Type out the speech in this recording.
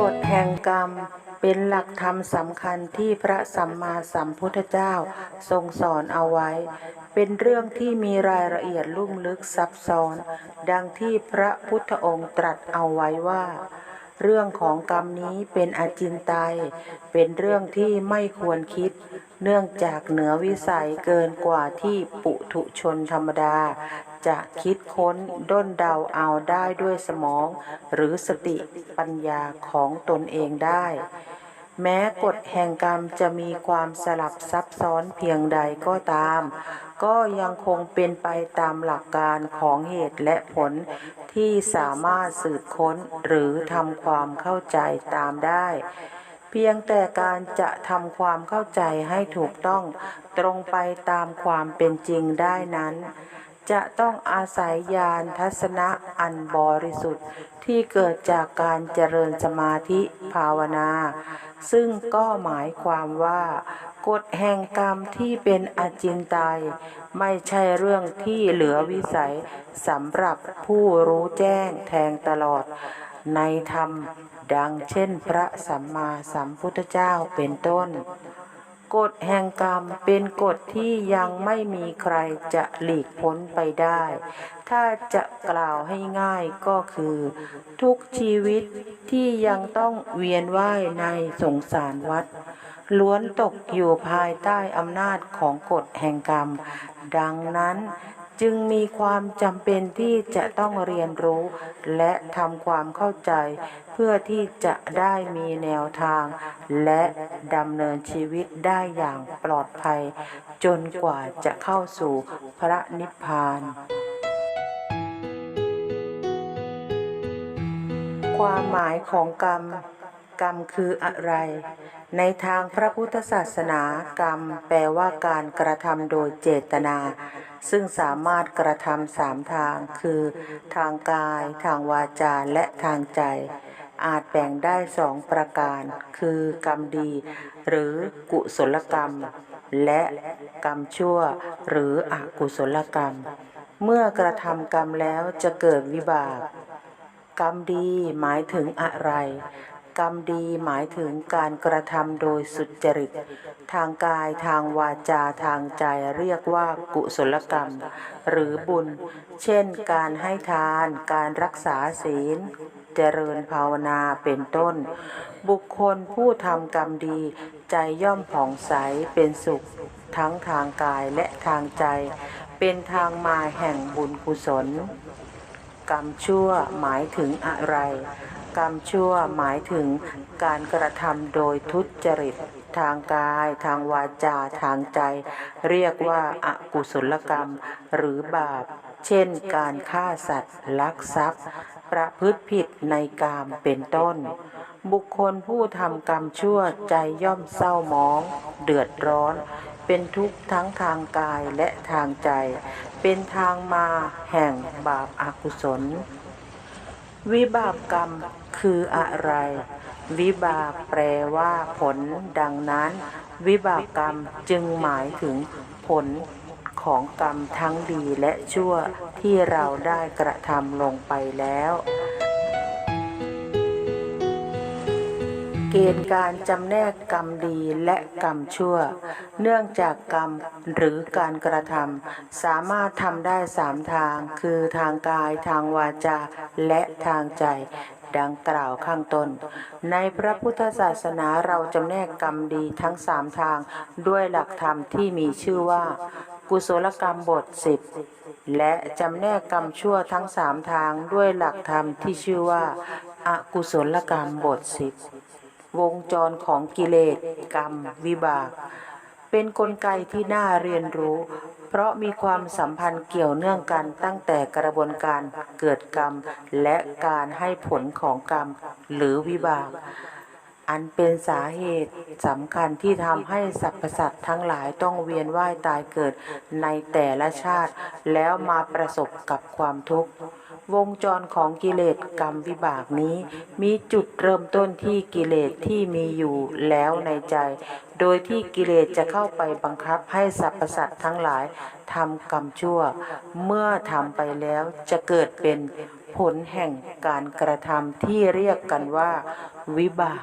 กฎแห่งกรรมเป็นหลักธรรมสำคัญที่พระสัมมาสัมพุทธเจ้าทรงสอนเอาไว้ เป็นเรื่องที่มีรายละเอียดลุ่มลึกซับซ้อน ดังที่พระพุทธองค์ตรัสเอาไว้ว่า เรื่องของกรรมนี้เป็นอจินไตยเป็นเรื่องที่ไม่ควรคิด เนื่องจากเหนือวิสัยเกินกว่าที่ปุถุชนธรรมดา จะคิดค้นด้นเดาเอาได้ด้วยสมอง หรือสติปัญญาของตนเองได้ แม้กฎแห่งกรรมจะมีความสลับซับซ้อนเพียงใดก็ตาม ก็ยังคงเป็นไปตามหลักการของเหตุและผลที่สามารถสืบค้นหรือทำความเข้าใจตามได้เพียงแต่การจะทำความเข้าใจให้ถูกต้องตรงไปตามความเป็นจริงได้นั้น จะต้องอาศัยญาณทัศนะอันบริสุทธิ์ที่เกิดจากการเจริญสมาธิภาวนา ซึ่งก็หมายความว่ากฎแห่งกรรมที่เป็นอจินไตยไม่ใช่เรื่องที่เหลือวิสัยสำหรับผู้รู้แจ้งแทงตลอด ในธรรมดังเช่นพระสัมมาสัมพุทธเจ้าเป็นต้น กฎแห่งกรรมเป็นกฎที่ยังไม่มีใครจะหลีกพ้นไปได้ ถ้าจะกล่าวให้ง่ายก็คือ ทุกชีวิตที่ยังต้องเวียนว่ายในสงสารวัฏล้วนตกอยู่ภายใต้อำนาจของกฎแห่งกรรม ดังนั้น จึงมีความจำเป็นที่จะต้องเรียนรู้ และทำความเข้าใจ เพื่อที่จะได้มีแนวทาง และดำเนินชีวิตได้อย่างปลอดภัย จนกว่าจะเข้าสู่พระนิพพานความหมายของกรรม กรรมคืออะไร ในทางพระพุทธศาสนากรรมแปลว่าการกระทำโดยเจตนา ซึ่งสามารถกระทำสามทาง คือ ทางกาย ทางวาจา และทางใจ อาจแบ่งได้สองประการ คือกรรมดี หรือกุศลกรรม และกรรมชั่ว หรืออกุศลกรรม เมื่อกระทำกรรมแล้วจะเกิดวิบาก กรรมดีหมายถึงอะไร กรรมดีหมายถึงการกระทำโดยสุจริต ทางกายทางวาจาทางใจเรียกว่ากุศลกรรม หรือบุญ เช่น การให้ทานการรักษาศีล เจริญภาวนาเป็นต้น บุคคลผู้ทำกรรมดี ใจย่อมผ่องใสเป็นสุข ทั้งทางกายและทางใจ เป็นทางมาแห่งบุญกุศล กรรมชั่วหมายถึงอะไร กรรมชั่วหมายถึงการกระทำโดยทุจริตทางกาย ทางวาจาทางใจ เรียกว่าอากุศลกรรม หรือบาป เช่น การฆ่าสัตว์ ลักทรัพย์ ประพฤติผิดในกามเป็นต้น บุคคลผู้ทำกรรมชั่วใจย่อมเศร้าหมอง เดือดร้อน เป็นทุกข์ทั้งทางกายและทางใจ เป็นทางมาแห่งบาปอากุศล วิบากกรรม คืออะไร วิบากแปลว่าผลดังนั้น วิบากกรรมจึงหมายถึงผลของกรรมทั้งดีและชั่วที่เราได้กระทำลงไปแล้ว เกณฑ์การจำแนกกรรมดีและกรรมชั่ว เนื่องจากกรรมหรือการกระทำสามารถทำได้สามทาง คือทางกายทางวาจาและทางใจ ดังกล่าวข้างต้น ในพระพุทธศาสนาเราจำแนกกรรมดีทั้งสามทางด้วยหลักธรรมที่มีชื่อว่า กุศลกรรมบทสิบและจำแนกกรรมชั่วทั้งสามทางด้วยหลักธรรมที่ชื่อว่าอากุศลกรรมบทสิบวงจรของกิเลสกรรมวิบาก เป็นนกลไกที่น่าเรียนรู้ เพราะมีความสัมพันธ์เกี่ยวเนื่องกันตั้งแต่กระบวนการเกิดกรรม และการให้ผลของกรรม หรือวิบาก อันเป็นสาเหตุสำคัญที่ทำให้สรรพสัตว์ทั้งหลายต้องเวียนว่ายตายเกิดในแต่ละชาติ แล้วมาประสบกับความทุกข์ วงจรของกิเลสกรรมวิบากนี้ มีจุดเริ่มต้นที่กิเลสที่มีอยู่แล้วในใจ โดยที่กิเลสจะเข้าไปบังคับให้สรรพสัตว์ทั้งหลายทำกรรมชั่ว เมื่อทำไปแล้วจะเกิดเป็นผลแห่งการกระทำที่เรียกกันว่า วิบาก